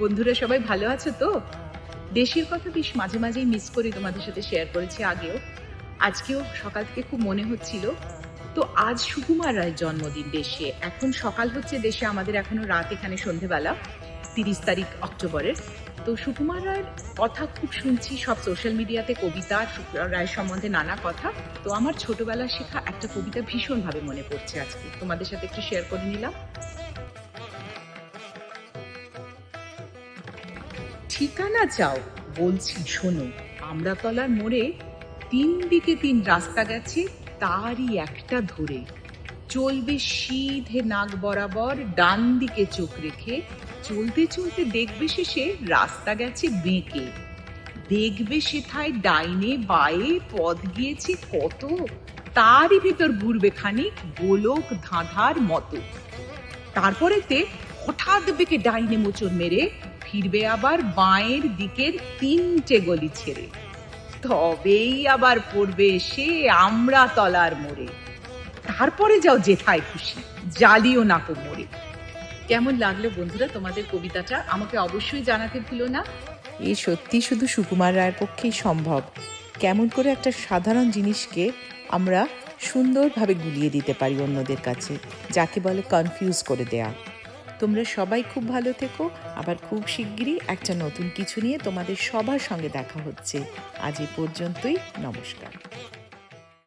বন্ধুরা সবাই ভালো আছো তো? দেশের কথা বেশ মাঝে মাঝেই মিস করি তোমাদের সাথে শেয়ার করেছি আগেও। আজকেও সকাল থেকে খুব মনে হচ্ছিল। তো আজ সুকুমার রায়ের জন্মদিন দেশে। এখন সকাল হচ্ছে, দেশে আমাদের এখনও রাত এখানে সন্ধেবেলা, তিরিশ তারিখ অক্টোবরের। তো সুকুমার রায়ের কথা খুব শুনছি, সব সোশ্যাল মিডিয়াতে কবিতা সুকুমার রায়ের সম্বন্ধে নানা কথা। তো আমার ছোটবেলার শেখা একটা কবিতা ভীষণভাবে মনে পড়ছে আজকে। তোমাদের সাথে একটু শেয়ার করে নিলাম। ঠিকানা চাও, বলছি শোনো, আমরাতলার মোড়ে তিন দিকে তিন রাস্তা গেছে, তারই একটা ধরে। চলবে সিধে নাক বরাবর ডান দিকে চোখ রেখে, চলতে চলতে দেখবে শেষে রাস্তা গেছে বেঁকে। দেখবে সেথায় ডাইনে বায়ে পথ গিয়েছে কত, তারই ভিতর ঘুরবে খানিক গোলক ধাঁধার মতো। তারপরেতে হঠাৎ বেঁকে ডাইনে মোচড় মেরে ফিরবে আবার বাঁয়ের দিকের তিনটে গলি ছেড়ে। তবেই আবার পড়বে সে আমরা তলার মোড়ে। তারপরে যাও যেথায় খুশি, জ্বালিও না কো মোড়ে। কেমন লাগল বন্ধুরা তোমাদের কবিতাটা? আমাকে অবশ্যই জানাতে ভুলো না। এ সত্যি শুধু সুকুমার রায়ের পক্ষেই সম্ভব। কেমন করে একটা সাধারণ জিনিসকে আমরা সুন্দরভাবে গুলিয়ে দিতে পারি অন্যদের কাছে, যাকে বলে কনফিউজ করে দেয়া। তোমরা সবাই খুব ভালো থেকো। আবার খুব শিগগিরই একটা নতুন কিছু নিয়ে তোমাদের সবার সঙ্গে দেখা হচ্ছে। আজ এই পর্যন্তই, নমস্কার।